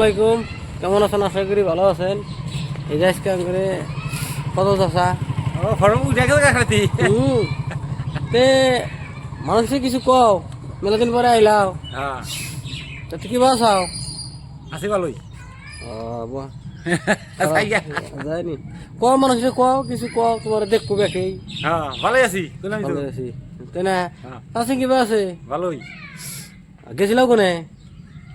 আসসালামাইকুম কেমন আছেন? আশা করি ভালো আছেন। এই যে আজকে করে কত চাষা। তে মানুষে কিছু কও মেলা দিন পরে আইলাও। হ্যাঁ। তা তুই কিবা চাও? আছে ভালোই। ক মানুষে কও কিছু কও তোমার দেখব বেকেই হ্যাঁ ভালোই আছি। ভালো আছি। তাই না হ্যাঁ। আছে কিবা আছে? ভালোই। গেছিলাও কোনে?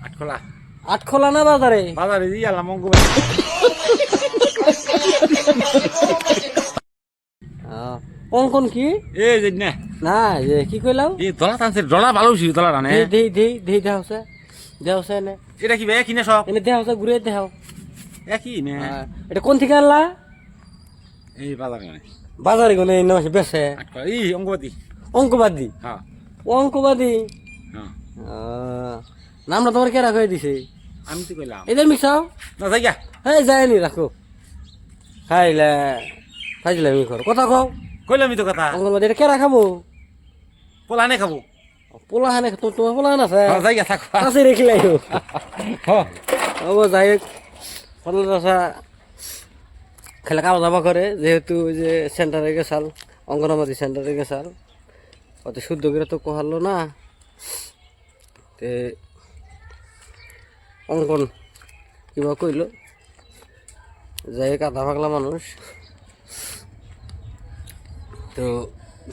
আটখোলা আটখোলা না বাজারে? বাজারে দিয়ে আলাম অঙ্কন কি? এই যে না। না যে কি কইলাও এই দলা টানছে ডলা ভালো ছিল দলা টানে। দেই দেই দেই দেহ আছে দেহ আছে এনে। এটা কি বে কিনে সব? এনে দেহ আছে ঘুরে দেহ একই নে। এটা কোন থেকে আনলা? এই বাজারে বাজারে কোনে এনে মাসে বেছে। আটখোলা এই অঙ্গবাদী অঙ্কবাদী? হ্যাঁ। অঙ্কবাদী? হ্যাঁ। নামটা তোমার কে রাখা দিছে? আমি তো কইলাম। এদের মিশাও না যাইগা হ্যাঁ যায়নি রাখো। খাইলে খাইছিলে আমি কর কথা কও। কইলামই তো কথা। অঙ্গনবাদী এটা কে রাখাবো পোলা নে খাব। পোলা হানে তোমার পোলা হান আছে? হ্যাঁ যাইগা থাক। কাছে রেখে লাইও হ্যাঁ ও যাই ফল রসা খেলে কামা জামা করে যেহেতু যে সেন্টারে গেছাল অঙ্গনবাদী সেন্টারে গেছাল। অত শুদ্ধ করে তো কোহালো না। তে অঙ্কন কিবা কইল। যাই আধা পাগলা মানুষ। তো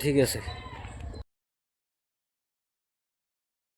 ঠিক আছে।